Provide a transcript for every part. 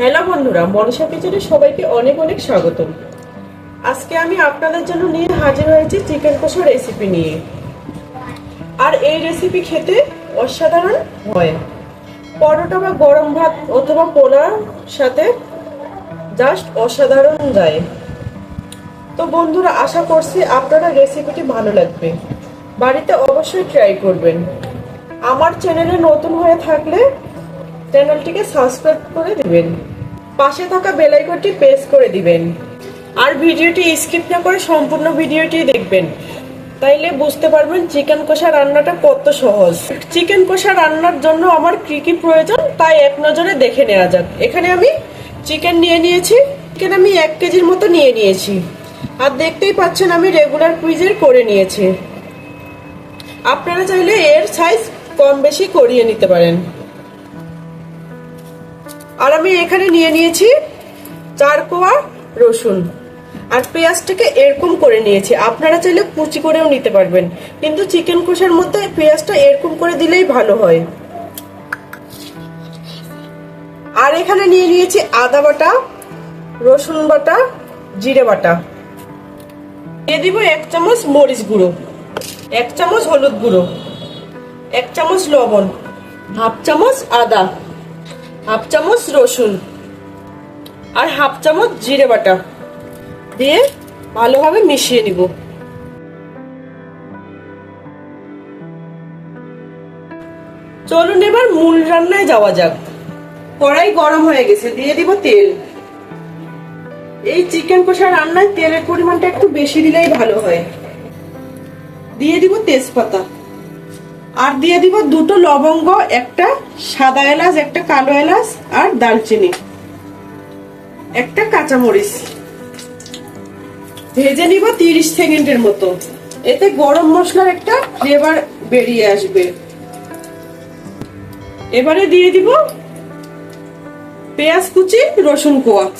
Hello বন্ধুরা মনসা কিচেনে সবাইকে অনেক অনেক স্বাগতম। আজকে আমি আপনাদের জন্য নিয়ে হাজির হয়েছি চিকেন কষা রেসিপি নিয়ে। আর এই রেসিপি খেতে অসাধারণ হয়। পরোটা বা গরম ভাত অথবা পোলার সাথে জাস্ট অসাধারণ যায়। তো বন্ধুরা, আশা করছি আপনারা রেসিপিটি ভালো লাগবে। বাড়িতে অবশ্যই ট্রাই করবেন। আমার চ্যানেলে নতুন হয়ে থাকলে চ্যানেলটিকে সাবস্ক্রাইব করে দিবেন। পাশে থাকা বেল আইকনটি প্রেস করে দিবেন। আর ভিডিওটি স্কিপ না করে সম্পূর্ণ ভিডিওটি দেখবেন। তাইলে বুঝতে পারবেন চিকেন কষা রান্নাটা কত সহজ। চিকেন কষা রান্নার জন্য আমার কি কি প্রয়োজন, তাই এক নজরে দেখে নেওয়া যাক। এখানে আমি চিকেন নিয়ে নিয়েছি। চিকেন আমি এক কেজির মতো নিয়ে নিয়েছি। আর দেখতেই পাচ্ছেন আমি রেগুলার কুইজের করে নিয়েছি। আপনারা চাইলে এর সাইজ কম বেশি করিয়ে নিতে পারেন। আর আমি এখানে নিয়ে নিয়েছি চার কোয়া রসুন। আর পেঁয়াজটাকে এরকম করে নিয়েছি। আপনারা চাইলে কুচি করেও নিতে পারবেন। কিন্তু চিকেন কষার মধ্যে পেঁয়াজটা এরকম করে দিলেই ভালো হয়। আর এখানে নিয়ে নিয়েছি আদা বাটা, রসুন বাটা, জিরে বাটা। দিয়ে দিব এক চামচ মরিচ গুঁড়ো, এক চামচ হলুদ গুঁড়ো, এক চামচ লবণ, হাফ চামচ আদা। হাফ চামচ রসুন আর হাফ চামচ জিরে বাটা দিয়ে ভালোভাবে মিশিয়ে নিব। চলুন এবার মূল রান্নায় যাওয়া যাক। কড়াই গরম হয়ে গেছে, দিয়ে দিব তেল। এই চিকেন কষা রান্নায় তেলের পরিমাণটা একটু বেশি দিলেই ভালো হয়। দিয়ে দিব তেজপাতা। আর দিয়ে দিব দুটো লবঙ্গ, একটা সাদা এলাচ, একটা কালো এলাচ আর দারচিনি। একটা কাঁচামরিচ। ভেজে নিব তিরিশ সেকেন্ডের মতো। এতে গরম মশলার একটা ফ্লেভার বেরিয়ে আসবে। এবারে দিয়ে দিব পেঁয়াজ কুচি, রসুন কোয়া।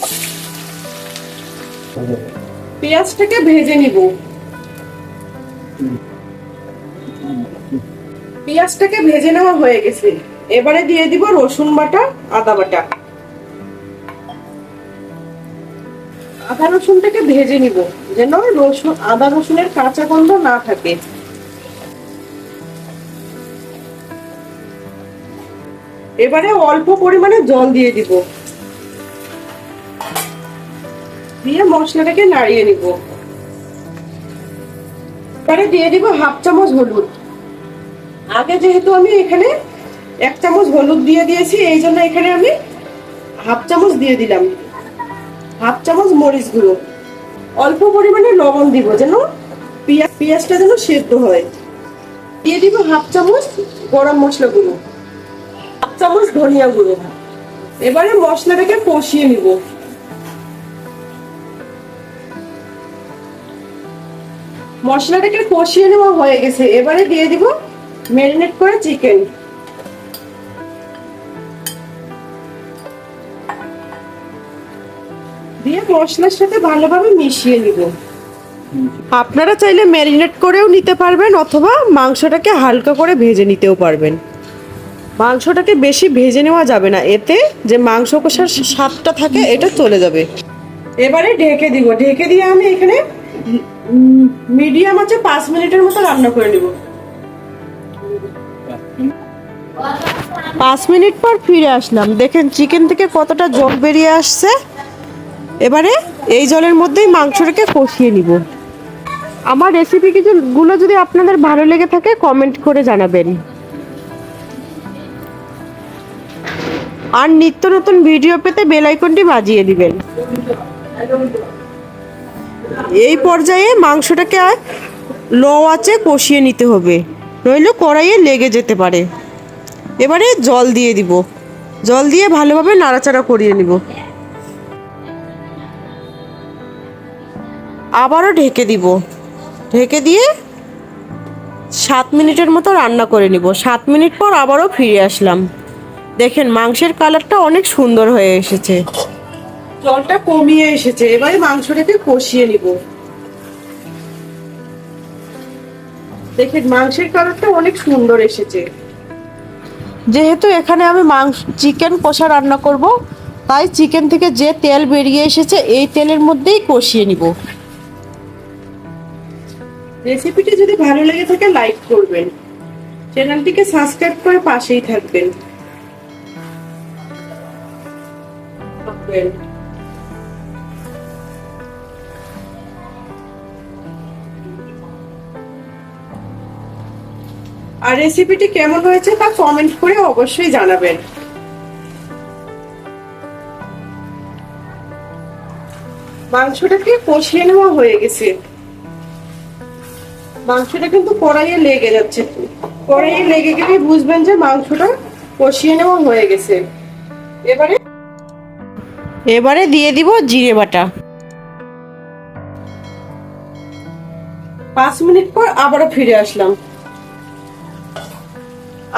পেঁয়াজটাকে ভেজে নিব। পেঁয়াজটাকে ভেজে নেওয়া হয়ে গেছে। এবারে দিয়ে দিব রসুন বাটা, আদা বাটা। আদা রসুনটাকে ভেজে নিব, যেন রসুন, আদা রসুনের কাঁচা গন্ধ না থাকে। এবারে অল্প পরিমাণে জল দিয়ে দিব। দিয়ে মশলাটাকে নাড়িয়ে নিব। এবারে দিয়ে দিব হাফ চামচ হলুদ। আগে যেহেতু আমি এখানে এক চামচ হলুদ দিয়ে দিয়েছি, এই জন্য এখানে আমি হাফ চামচ দিয়ে দিলাম। হাফ চামচ মরিচ গুঁড়ো। অল্প পরিমাণে লবণ দিব যেন পেঁয়াজ, পেঁয়াজটা যেন সেদ্ধ হয়। দিয়ে দিব হাফ চামচ গরম মশলা গুঁড়ো। হাফ চামচ ধনিয়া গুঁড়ো। এবারে মশলাটাকে কষিয়ে নিব। মশলাটাকে কষিয়ে নেওয়া হয়ে গেছে। এবারে দিয়ে দিব ম্যারিনেট করে চিকেন। দিয়ে মশলার সাথে ভালোভাবে মিশিয়ে নিব। আপনারা চাইলে ম্যারিনেট করেও নিতে পারবেন অথবা মাংসটাকে হালকা করে ভেজে নিতেও পারবেন। মাংসটাকে বেশি ভেজে নেওয়া যাবে না। এতে যে মাংস কষার স্বাদটা থাকে, এটা চলে যাবে। এবারে ঢেকে দিব। ঢেকে দিয়ে আমি এখানে মিডিয়াম আছে পাঁচ মিনিটের মতো রান্না করে নিব। পাঁচ মিনিট পর ফিরে আসলাম। দেখেন, চিকেন থেকে কতটা জল বেরিয়ে আসছে। এবারে এই জলের মধ্যেই মাংসটাকে কষিয়ে নিব। আমার রেসিপি কিছু, গুলো যদি আপনাদের ভালো লেগে থাকে কমেন্ট করে জানাবেন। আর নিত্য নতুন ভিডিও পেতে বেল আইকনটি বাজিয়ে দিবেন। এই পর্যায়ে মাংসটাকে লো আঁচে কষিয়ে নিতে হবে। নইলে কড়াইয়ে লেগে যেতে পারে। এবারে জল দিয়ে দিব। জল দিয়ে ভালোভাবে নাড়াচাড়া করিয়ে নিব। আবারও ঢেকে দিব। ঢেকে দিয়ে সাত মিনিটের মতো রান্না করে নিব। সাত মিনিট পর আবারও ফিরে আসলাম। দেখেন, মাংসের কালারটা অনেক সুন্দর হয়ে এসেছে। জলটা কমিয়ে এসেছে। এবারে মাংসটাকে কষিয়ে নিব। দেখেন মাংসের কালারটা অনেক সুন্দর এসেছে। যেহেতু এখানে আমি মাংস চিকেন কষা রান্না করব তাই চিকেন থেকে যে তেল বেরিয়ে এসেছে এই তেলের মধ্যেই কষিয়ে নিব। রেসিপিটি যদি ভালো লেগে থাকে লাইক করবেন। চ্যানেলটিকে সাবস্ক্রাইব করে পাশেই থাকবেন। আর রেসিপিটি কেমন হয়েছে তা কমেন্ট করে অবশ্যই জানাবেন। মাংসটাকে কষিয়ে নেওয়া হয়ে গেছে। মাংসটা কিন্তু কড়াইয়ে লেগে যাচ্ছে। কড়াইয়ে লেগে গেলে বুঝবেন যে মাংসটা কষিয়ে নেওয়া হয়ে গেছে। এবারে এবারে দিয়ে দিব জিরে বাটা। পাঁচ মিনিট পর আবারও ফিরে আসলাম।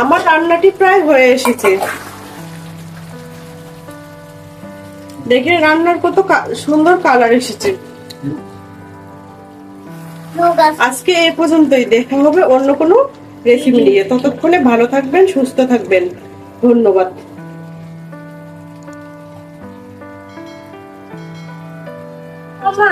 আমার রান্নাটি প্রায় হয়ে এসেছে। দেখে রান্নার কত সুন্দর কালার এসেছে। আজকে এ পর্যন্তই। দেখা হবে অন্য কোনো রেসিপি নিয়ে। ততক্ষণে ভালো থাকবেন, সুস্থ থাকবেন। ধন্যবাদ। মামা